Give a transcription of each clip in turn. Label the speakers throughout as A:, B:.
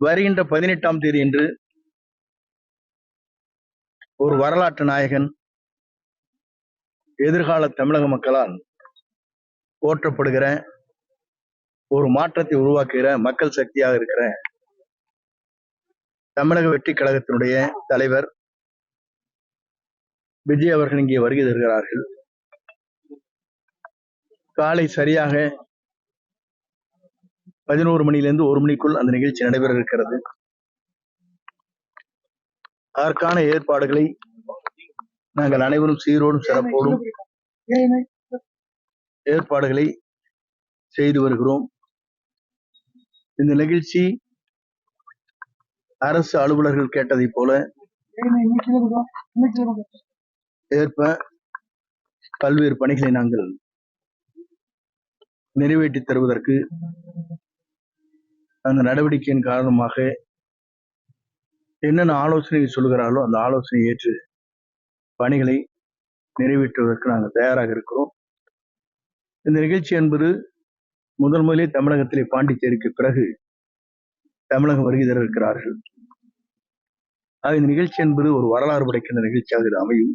A: வருகின்ற பதினெட்டாம் தேதி என்று ஒரு வரலாற்று நாயகன் எதிர்கால தமிழக மக்களால் போற்றப்படுகிற ஒரு மாற்றத்தை உருவாக்குகிற மக்கள் சக்தியாக இருக்கிற தமிழக வெற்றி கழகத்தினுடைய தலைவர் விஜய் அவர்கள் இங்கே வருகை தருகிறார்கள். காலை சரியாக பதினோரு மணியிலிருந்து ஒரு மணிக்குள் அந்த நிகழ்ச்சி நடைபெற இருக்கிறது. அதற்கான ஏற்பாடுகளை நாங்கள் அனைவரும் சீரோடும் சிறப்போடும் ஏற்பாடுகளை செய்து வருகிறோம். இந்த நிகழ்ச்சி அரசு அலுவலர்கள் கேட்டதைப் போல ஏற்ப பல்வேறு பணிகளை நாங்கள் நிறைவேற்றி தருவதற்கு அந்த நடவடிக்கையின் காரணமாக என்னென்ன ஆலோசனை சொல்கிறாரோ அந்த ஆலோசனை ஏற்று பணிகளை நிறைவேற்றுவதற்கு நாங்கள் தயாராக இருக்கிறோம். இந்த நிகழ்ச்சி என்பது முதல் முதலே தமிழகத்திலே பாண்டிச்சேரிக்கு பிறகு தமிழகம் வருகை தர இருக்கிறார்கள் ஆக இந்த நிகழ்ச்சி என்பது ஒரு வரலாறு படைக்கின்ற நிகழ்ச்சியாக இது அமையும்.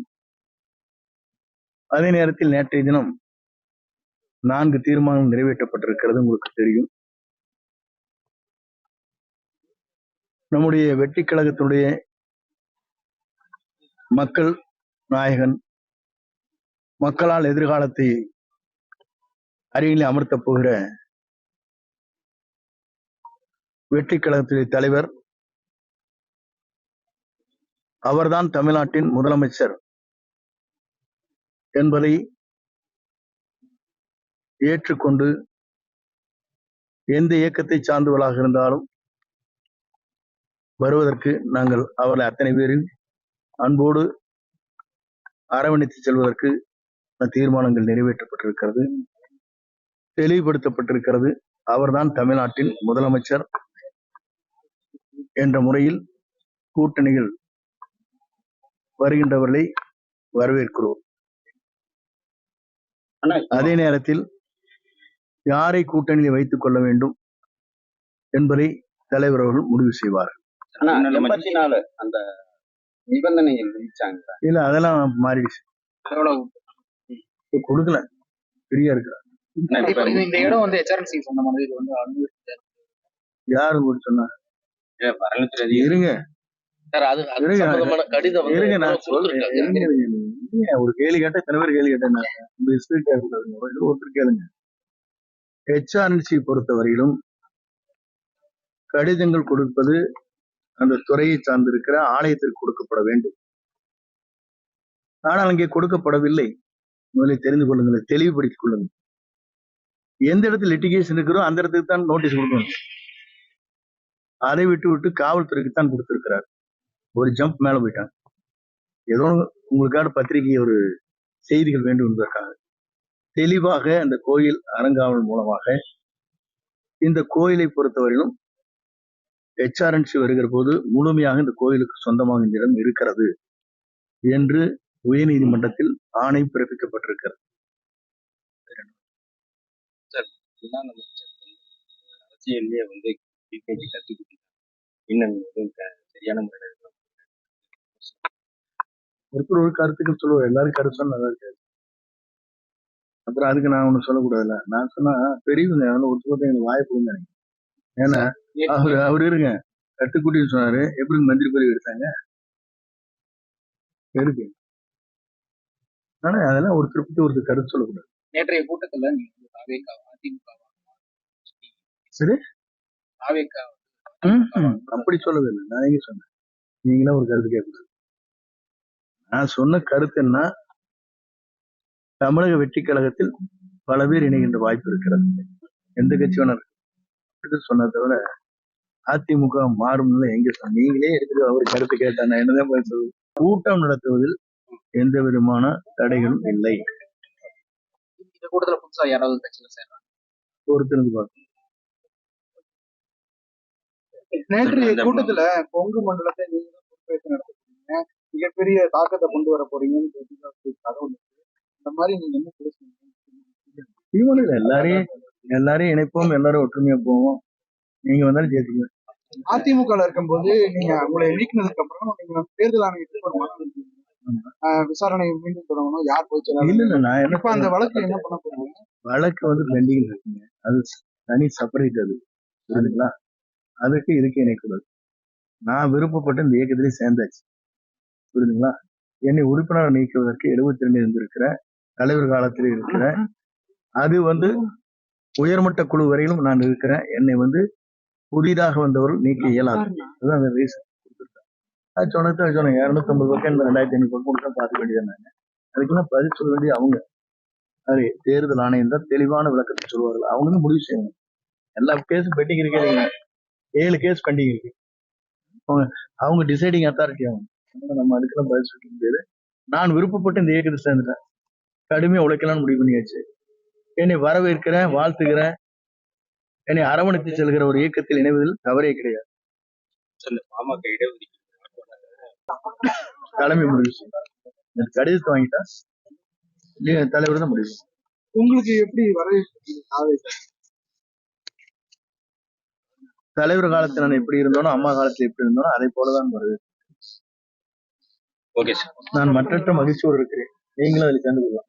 A: அதே நேரத்தில் நேற்றைய தினம் நான்கு தீர்மானம் நிறைவேற்றப்பட்டிருக்கிறது உங்களுக்கு தெரியும். நம்முடைய வெற்றி கழகத்தினுடைய மக்கள் நாயகன் மக்களால் எதிர்காலத்தை அருகிலே அமர்த்தப் போகிற வெற்றி கழகத்துடைய தலைவர் அவர்தான் தமிழ்நாட்டின் முதலமைச்சர் என்பதை ஏற்றுக்கொண்டு எந்த இயக்கத்தை சார்ந்தவர்களாக இருந்தாலும் வருவதற்கு நாங்கள் அவர்களை அத்தனை பேரின் அன்போடு அரவணைத்து செல்வதற்கு தீர்மானங்கள் நிறைவேற்றப்பட்டிருக்கிறது. தெளிவுபடுத்தப்பட்டிருக்கிறது. அவர்தான் தமிழ்நாட்டின் முதலமைச்சர் என்ற முறையில் கூட்டணிகள் வருகின்றவர்களை வரவேற்கிறோம். அதே நேரத்தில் யாரை கூட்டணியில் வைத்துக் கொள்ள வேண்டும் என்பதை தலைவர் அவர்கள் முடிவு செய்வார்.
B: ஆனா எண்பத்தி நாலு அந்த நிபந்தனைகள் விதிச்சாங்க.
A: இல்ல அதெல்லாம் மாறிடுச்சு. கொடுக்கல. ஃப்ரீயா இருக்கிறார்
C: இந்த இடம் வந்து ஹெச்ஆர்என்சி சொந்தமானது இது வந்து அனுமதி
A: யாரு சொன்னா?
B: வரலாற்று
A: இருங்க. ஒரு கேள்வி கேட்டா இத்தனை பேர் கேள்வி கேட்டேன் ஒருத்தர் கேளுங்க. ஹெச்ஆர்என்சி பொறுத்தவரையிலும் கடிதங்கள் கொடுப்பது அந்த துறையை சார்ந்திருக்கிற ஆலயத்திற்கு கொடுக்கப்பட வேண்டும். ஆனால் அங்கே கொடுக்கப்படவில்லை. முதலில் தெரிந்து கொள்ளுங்கள் தெளிவுபடுத்திக் கொள்ளுங்கள். எந்த இடத்துல லிட்டிகேஷன் இருக்கிறோ அந்த இடத்துக்கு தான் நோட்டீஸ் கொடுக்கணும். அதை விட்டு விட்டு காவல்துறைக்கு தான் கொடுத்திருக்கிறார். ஒரு ஜம்ப் மேல போயிட்டாங்க ஏதோ உங்களுக்கான பத்திரிகை ஒரு செய்திகள் வேண்டும் என்பதற்காக. தெளிவாக அந்த கோயில் அறங்காவல் மூலமாக இந்த கோயிலை பொறுத்தவரையிலும் ஹெச்ஆர்என்சி வருகிற போது முழுமையாக இந்த கோயிலுக்கு சொந்தமாக இந்த இடம் இருக்கிறது என்று உயர்நீதிமன்றத்தில் ஆணை பிறப்பிக்கப்பட்டிருக்கிறது.
B: அரசியல்லே வந்து கத்துக்கிட்டு இன்னும் சரியான முறையில்.
A: ஒருத்தர் ஒரு கருத்துக்கள் சொல்லுவார். எல்லாரும் கருத்து சொன்னா நல்லா இருக்காது. அப்புறம் அதுக்கு நான் ஒண்ணு சொல்லக்கூடாதுல்ல. நான் சொன்னா பெரியவங்க ஒருத்தர் எனக்கு வாய்ப்பு நினைக்கிறேன் ஏன்னா அவரு அவரு இருங்க. கட்டுக்குட்டின்னு சொன்னாரு. எப்படி மந்திரி பதவி எடுத்தாங்க? இருக்கு. ஆனா அதெல்லாம் ஒரு திருப்பி ஒருத்தர் கருத்து சொல்லக்கூடாது.
C: நேற்றைய கூட்டத்துல
A: சரி. அப்படி சொல்லவே இல்லை. நான் எங்க சொன்னேன். நீங்களா ஒரு கருத்து கேட்கக்கூடாது. நான் சொன்ன கருத்து என்ன? தமிழக வெற்றி கழகத்தில் பல பேர் இணைகின்ற வாய்ப்பு இருக்கிறது. எந்த கட்சி வேணா இருக்கு. சொன்ன தவிர அதிமுக மாறும்ல எங்க நீங்களே எடுத்துட்டு அவர் கருத்து கேட்டா நான் என்னதான் சொல்றது? கூட்டம் நடத்துவதில் எந்த விதமான தடைகளும் இல்லை.
C: இந்த கூட்டத்துல புதுசா யாராவது கட்சியில சேர்றாங்க
A: பொறுத்திருந்து பார்க்கணும்
B: அந்த-
D: கூட்டத்துல கொங்கு மண்டலத்தை நீங்க பொறுப்பேற்று நடத்துறீங்க மிகப்பெரிய தாக்கத்தை கொண்டு வர போறீங்கன்னு. இந்த மாதிரி நீங்க என்ன பேசுறீங்க?
A: எல்லாரையும் எல்லாரையும் இணைப்போம் எல்லாரும் ஒற்றுமையா போவோம். நீங்க வந்தாலும் ஜெயிச்சுங்க
D: அதிமுகல இருக்கும்போது நீங்க உங்களை நீக்கினதுக்கு அப்புறம் நீங்க தேர்தல் ஆணையத்துக்கு ஒரு மனு விசாரணை மீண்டும் தொடங்கணும். யார் போய்
A: இல்ல இல்ல நான் என்ன
D: அந்த வழக்கு என்ன பண்ண போறீங்க?
A: வழக்கு வந்து பெண்டிங் இருக்குங்க அது தனி செப்பரேட் அது. புரியுதுங்களா அதுக்கு இதுக்கு இணைக்கூடாது நான் விருப்பப்பட்டு இந்த இயக்கத்திலே சேர்ந்தாச்சு. புரியுதுங்களா என்னை உறுப்பினர் நீக்குவதற்கு எழுபத்தி ரெண்டு இருந்திருக்கிற தலைவர் காலத்தில் இருக்கிற அது வந்து உயர்மட்ட குழு வரையிலும் நான் இருக்கிறேன். என்னை வந்து புதிதாக வந்தவர்கள் நீக்க இயலாது. அதுதான் அந்த ரீசன் கொடுத்துருக்கேன் அது சொன்னது சொன்னேன். இரநூத்தம்பது பக்கம் இந்த ரெண்டாயிரத்தி ஐநூறு பக்கம் கொடுத்தா பார்த்துக்க வேண்டியது அதுக்கெல்லாம் பதில் சொல்ல வேண்டியது அவங்க. அது தேர்தல் ஆணையம் தான் தெளிவான விளக்கத்தை சொல்லுவார்கள் அவங்க தான் முடிவு செய்யணும். எல்லா கேஸும் பெண்டிங் இருக்கே ஏழு கேஸ் பெண்டிங் இருக்கு. அவங்க அவங்க டிசைடிங் அத்தாரிட்டி அவங்க நம்ம அதுக்கெல்லாம் பதில் சொல்ல முடியாது. நான் விருப்பப்பட்டு இந்த இயக்கத்தை சேர்ந்துட்டேன். கடுமையா உழைக்கலாம்னு முடிவு பண்ணியாச்சு. என்னை வரவேற்கிறேன் வாழ்த்துகிறேன். என்னை அரவணைத்து செல்கிற ஒரு இயக்கத்தில் இணைவதில் தவறே கிடையாது. தலைமை முடிவு செய்யும் கடிதத்தை வாங்கிட்டா தலைவர் தான் முடிவு.
D: உங்களுக்கு எப்படி வரவேற்பு
A: தலைவர் காலத்தில் நான் எப்படி இருந்தோனோ அம்மா காலத்தில் எப்படி இருந்தோனோ அதை போலதான் வருது.
B: Okay sir.
A: நான் மற்றற்ற மகிழ்ச்சியோடு இருக்கிறேன். நீங்களும் அதில் சேர்ந்து கொள்ளலாம்.